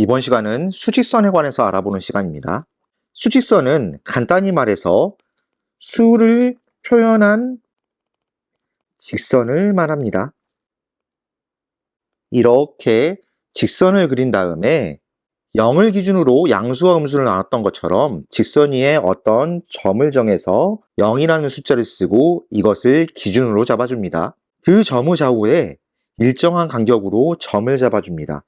이번 시간은 수직선에 관해서 알아보는 시간입니다. 수직선은 간단히 말해서 수를 표현한 직선을 말합니다. 이렇게 직선을 그린 다음에 0을 기준으로 양수와 음수를 나눴던 것처럼 직선 위에 어떤 점을 정해서 0이라는 숫자를 쓰고 이것을 기준으로 잡아줍니다. 그 점의 좌우에 일정한 간격으로 점을 잡아줍니다.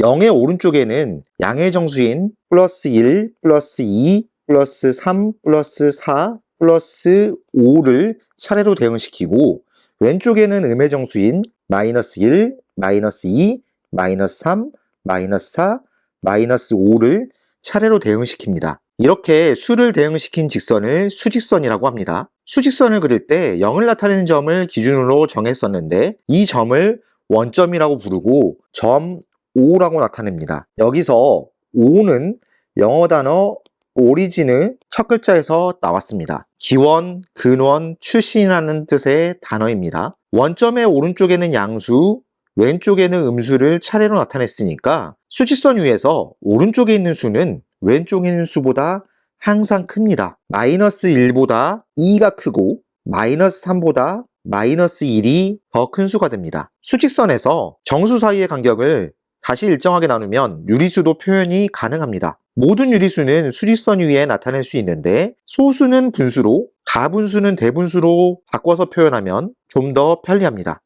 0의 오른쪽에는 양의 정수인 플러스 1, 플러스 2, 플러스 3, 플러스 4, 플러스 5를 차례로 대응시키고 왼쪽에는 음의 정수인 마이너스 1, 마이너스 2, 마이너스 3, 마이너스 4, 마이너스 5를 차례로 대응시킵니다. 이렇게 수를 대응시킨 직선을 수직선이라고 합니다. 수직선을 그릴 때 0을 나타내는 점을 기준으로 정했었는데 이 점을 원점이라고 부르고 점 5라고 나타냅니다. 여기서 5는 영어 단어 오리진의 첫 글자에서 나왔습니다. 기원, 근원, 출신이라는 뜻의 단어입니다. 원점의 오른쪽에는 양수, 왼쪽에는 음수를 차례로 나타냈으니까 수직선 위에서 오른쪽에 있는 수는 왼쪽에 있는 수보다 항상 큽니다. 마이너스 1보다 2가 크고 마이너스 3보다 마이너스 1이 더 큰 수가 됩니다. 수직선에서 정수 사이의 간격을 다시 일정하게 나누면 유리수도 표현이 가능합니다. 모든 유리수는 수직선 위에 나타낼 수 있는데 소수는 분수로 가분수는 대분수로 바꿔서 표현하면 좀 더 편리합니다.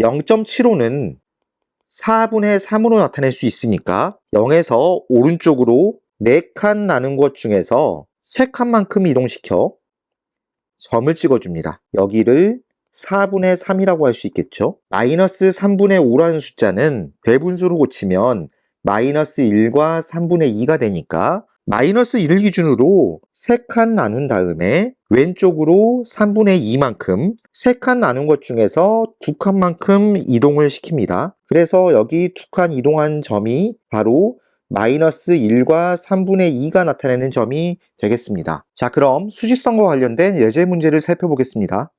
0.75는 4분의 3으로 나타낼 수 있으니까 0에서 오른쪽으로 4칸 나눈 것 중에서 3칸만큼 이동시켜 점을 찍어줍니다. 여기를 4분의 3이라고 할 수 있겠죠. 마이너스 3분의 5라는 숫자는 대분수로 고치면 마이너스 1과 3분의 2가 되니까 마이너스 1을 기준으로 3칸 나눈 다음에 왼쪽으로 3분의 2만큼 3칸 나눈 것 중에서 2칸만큼 이동을 시킵니다. 그래서 여기 2칸 이동한 점이 바로 마이너스 1과 3분의 2가 나타내는 점이 되겠습니다. 자, 그럼 수직선과 관련된 예제 문제를 살펴보겠습니다.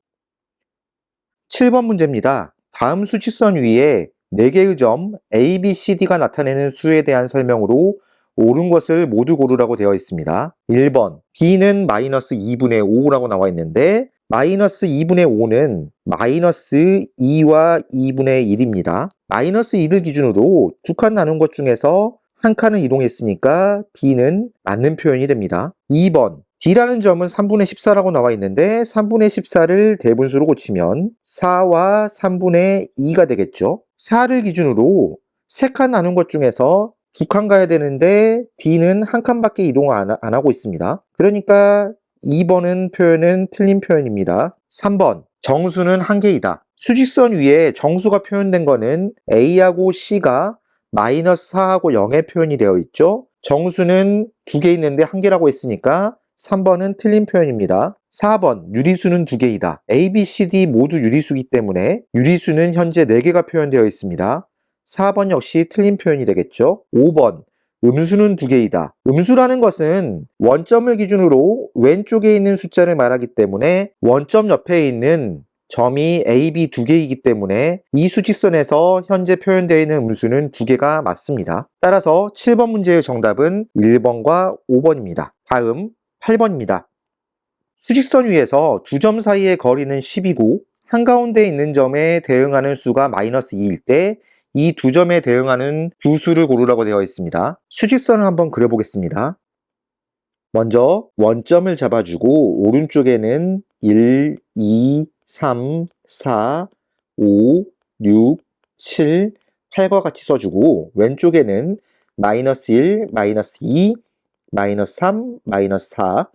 7번 문제입니다. 다음 수직선 위에 4개의 점 A, B, C, D가 나타내는 수에 대한 설명으로 옳은 것을 모두 고르라고 되어 있습니다. 1번 B는 마이너스 2분의 5라고 나와 있는데 마이너스 2분의 5는 마이너스 2와 2분의 1입니다. 마이너스 1을 기준으로 두 칸 나눈 것 중에서 한 칸을 이동했으니까 B는 맞는 표현이 됩니다. 2번 D라는 점은 3분의 14라고 나와 있는데 3분의 14를 대분수로 고치면 4와 3분의 2가 되겠죠. 4를 기준으로 3칸 나눈 것 중에서 두칸 가야 되는데 D는 한 칸밖에 이동을 안, 안 하고 있습니다. 그러니까 2번은 표현은 틀린 표현입니다. 3번 정수는 한 개이다. 수직선 위에 정수가 표현된 거는 A하고 C가 마이너스 4하고 0의 표현이 되어 있죠. 정수는 두 개 있는데 한 개라고 했으니까 3번은 틀린 표현입니다. 4번 유리수는 두 개이다. A, B, C, D 모두 유리수이기 때문에 유리수는 현재 4개가 표현되어 있습니다. 4번 역시 틀린 표현이 되겠죠. 5번 음수는 두 개이다. 음수라는 것은 원점을 기준으로 왼쪽에 있는 숫자를 말하기 때문에 원점 옆에 있는 점이 A, B 두 개이기 때문에 이 수직선에서 현재 표현되어 있는 음수는 두 개가 맞습니다. 따라서 7번 문제의 정답은 1번과 5번입니다. 다음 8번입니다. 수직선 위에서 두 점 사이의 거리는 10이고 한가운데 있는 점에 대응하는 수가 마이너스 2일 때 이 두 점에 대응하는 두 수를 고르라고 되어 있습니다. 수직선을 한번 그려보겠습니다. 먼저 원점을 잡아주고 오른쪽에는 1, 2, 3, 4, 5, 6, 7, 8과 같이 써주고 왼쪽에는 마이너스 1, 마이너스 2, 마이너스 3, 마이너스 4,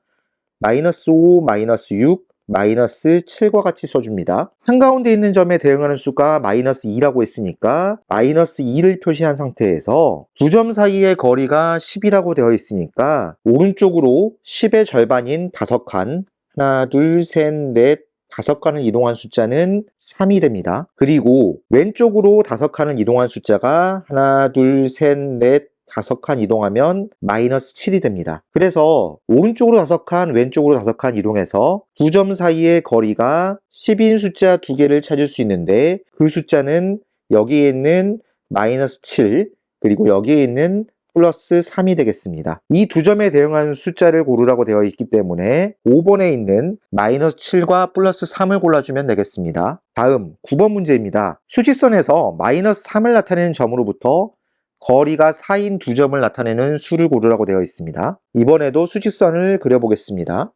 마이너스 5, 마이너스 6, 마이너스 7과 같이 써줍니다. 한가운데 있는 점에 대응하는 수가 마이너스 2라고 했으니까 마이너스 2를 표시한 상태에서 두 점 사이의 거리가 10이라고 되어 있으니까 오른쪽으로 10의 절반인 5칸 하나, 둘, 셋, 넷, 다섯 칸을 이동한 숫자는 3이 됩니다. 그리고 왼쪽으로 다섯 칸을 이동한 숫자가 하나, 둘, 셋, 넷, 다섯 칸 이동하면 마이너스 7이 됩니다. 그래서 오른쪽으로 다섯 칸, 왼쪽으로 다섯 칸 이동해서 두 점 사이의 거리가 10인 숫자 두 개를 찾을 수 있는데 그 숫자는 여기에 있는 마이너스 7, 그리고 여기에 있는 플러스 3이 되겠습니다. 이 두 점에 대응하는 숫자를 고르라고 되어 있기 때문에 5번에 있는 마이너스 7과 플러스 3을 골라주면 되겠습니다. 다음 9번 문제입니다. 수직선에서 마이너스 3을 나타내는 점으로부터 거리가 4인 두 점을 나타내는 수를 고르라고 되어 있습니다. 이번에도 수직선을 그려보겠습니다.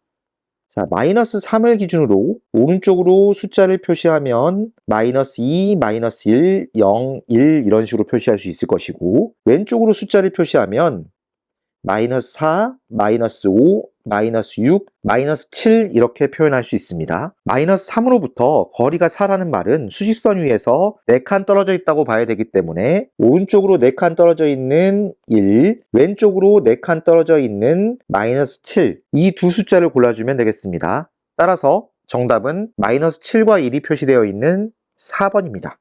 자, 마이너스 3을 기준으로 오른쪽으로 숫자를 표시하면 마이너스 2, 마이너스 1, 0, 1 이런 식으로 표시할 수 있을 것이고 왼쪽으로 숫자를 표시하면 마이너스 4, 마이너스 5, 마이너스 6, 마이너스 7 이렇게 표현할 수 있습니다. 마이너스 3으로부터 거리가 4라는 말은 수직선 위에서 4칸 떨어져 있다고 봐야 되기 때문에 오른쪽으로 4칸 떨어져 있는 1, 왼쪽으로 4칸 떨어져 있는 마이너스 7 이 두 숫자를 골라주면 되겠습니다. 따라서 정답은 마이너스 7과 1이 표시되어 있는 4번입니다.